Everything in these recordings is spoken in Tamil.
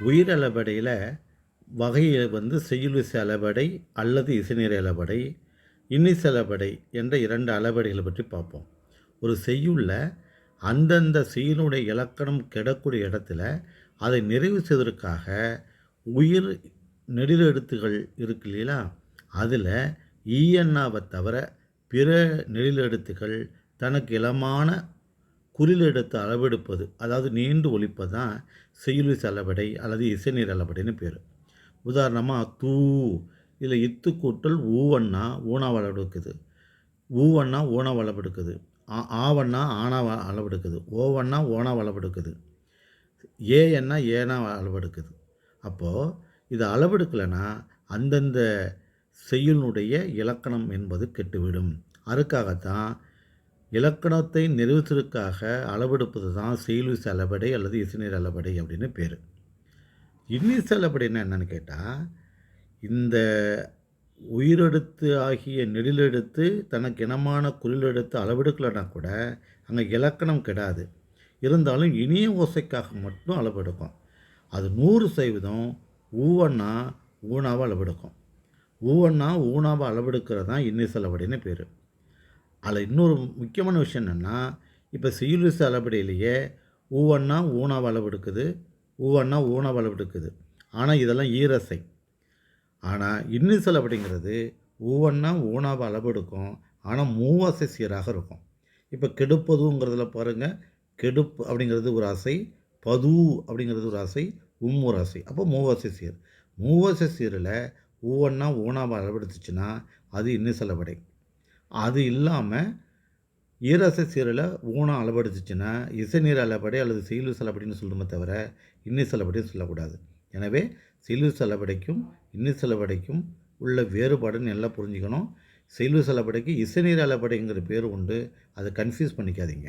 உயிரளபடையில் வகையில் வந்து செய்யுளிசை அளபடை அல்லது இசைநிறை அளபடை இன்னிசை அளபடை என்ற இரண்டு அளபடைகளை பற்றி பார்ப்போம். ஒரு செய்யுள்ள அந்தந்த செய்யுளுடைய இலக்கணம் கிடக்கூடிய இடத்துல அதை நிறைவு செய்வதற்காக உயிர் நெடிலெழுத்துகள் இருக்கு இல்லையா? அதில் ஈயண்ணாவை தவிர பிற நெடிலெழுத்துகள் தனக்கு இளமான குறிலெடுத்து அளவெடுப்பது அதாவது நீண்டு ஒழிப்பது தான் செய்யுளிசை அளபடை அல்லது இசைநீர் அளவடைன்னு பேர். உதாரணமாக தூ இதில் இத்து கூட்டல் ஊவண்ணா ஊனாவ அளவெடுக்குது ஊவண்ணா ஊனாவ அளவெடுக்குது ஆ ஆவண்ணா ஆனா அளவெடுக்குது. ஓவண்ணா ஓனாவ அளவெடுக்குது ஏ ஏன்னா ஏனா அளவெடுக்குது. அப்போது இது அளவெடுக்கலைன்னா அந்தந்த செய்யுளுடைய இலக்கணம் என்பது கெட்டுவிடும். அதுக்காகத்தான் இலக்கணத்தை நிறுவத்திற்காக அளவெடுப்பது தான் செய்யுளிசை அளபடை அல்லது இசைநீர் அளபடை அப்படின்னு பேர். இன்னிசை அளபடைன்னா என்னென்னு கேட்டால் இந்த உயிரெழுத்து ஆகிய நெடிலெடுத்து தனக்கு இனமான குறிலெடுத்து அளவெடுக்கலைன்னா கூட அங்கே இலக்கணம் கெடாது. இருந்தாலும் இனிய ஓசைக்காக மட்டும் அளவெடுக்கும். அது நூறு சதவீதம் ஊவன்னா ஊனாவை அளவெடுக்கும். ஊவன்னா ஊனாவை அளவெடுக்கிறது தான் இன்னிசை பேர். அதில் இன்னொரு முக்கியமான விஷயம் என்னென்னா இப்போ செய்யுளிசை அளபடியிலேயே ஊவண்ணா ஊனாவை அளவெடுக்குது ஊவன்னா ஊனாவை எடுக்குது ஆனால் இதெல்லாம் ஈரசை. ஆனால் இன்னிசல் அப்படிங்கிறது ஊவன்னா ஊனாவை அளவெடுக்கும் ஆனால் மூவாசை சீராக இருக்கும். இப்போ கெடுப்பதுங்கிறதுல பாருங்கள் கெடுப்பு அப்படிங்கிறது ஒரு ஆசை பது அப்படிங்கிறது ஒரு ஆசை உம் ஒரு ஆசை அப்போ மூவாசை சீர். மூவாசை சீரில் ஊவன்னா ஊனாவை அளவெடுத்துச்சுன்னா அது இன்னிசலபடை அது இல்லாமல் ஈரசை சீரில் ஊனா அளவெடுத்துச்சுன்னா இசைநீர் அளபடை அல்லது சீலு செலபடின்னு சொல்லணுமே தவிர இன்னி இன்னிசலபடின்னு சொல்லக்கூடாது. எனவே செய்லு இன்னி இன்னிசலபடைக்கும் உள்ள வேறுபாடுன்னு எல்லாம் புரிஞ்சுக்கணும். செய்லு செலபடைக்கு இசைநீர் அளபடிங்கிற பேர் உண்டு. அதை கன்ஃபியூஸ் பண்ணிக்காதீங்க.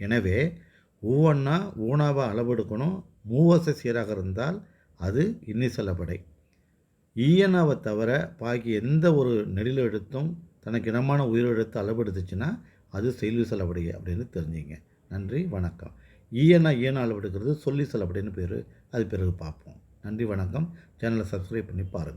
எனவே ஒவ்வொன்றா ஊனாவை அளவெடுக்கணும். மூவசை சீராக இருந்தால் அது இன்னிசலபடை ஈயனாவை தவிர பாக்கி எந்த ஒரு நெடில் எடுத்தும் தனக்கு இனமான உயிரெழுத்து அளவெடுத்துச்சுன்னா அது செய்தி செலவடை அப்படின்னு தெரிஞ்சுங்க. நன்றி வணக்கம். ஈயனா ஈயனா அளவெடுக்கிறது சொல்லி செலவடைன்னு பேர். அது பிறகு பார்ப்போம். நன்றி வணக்கம். சேனலை சப்ஸ்கிரைப் பண்ணி பாருங்கள்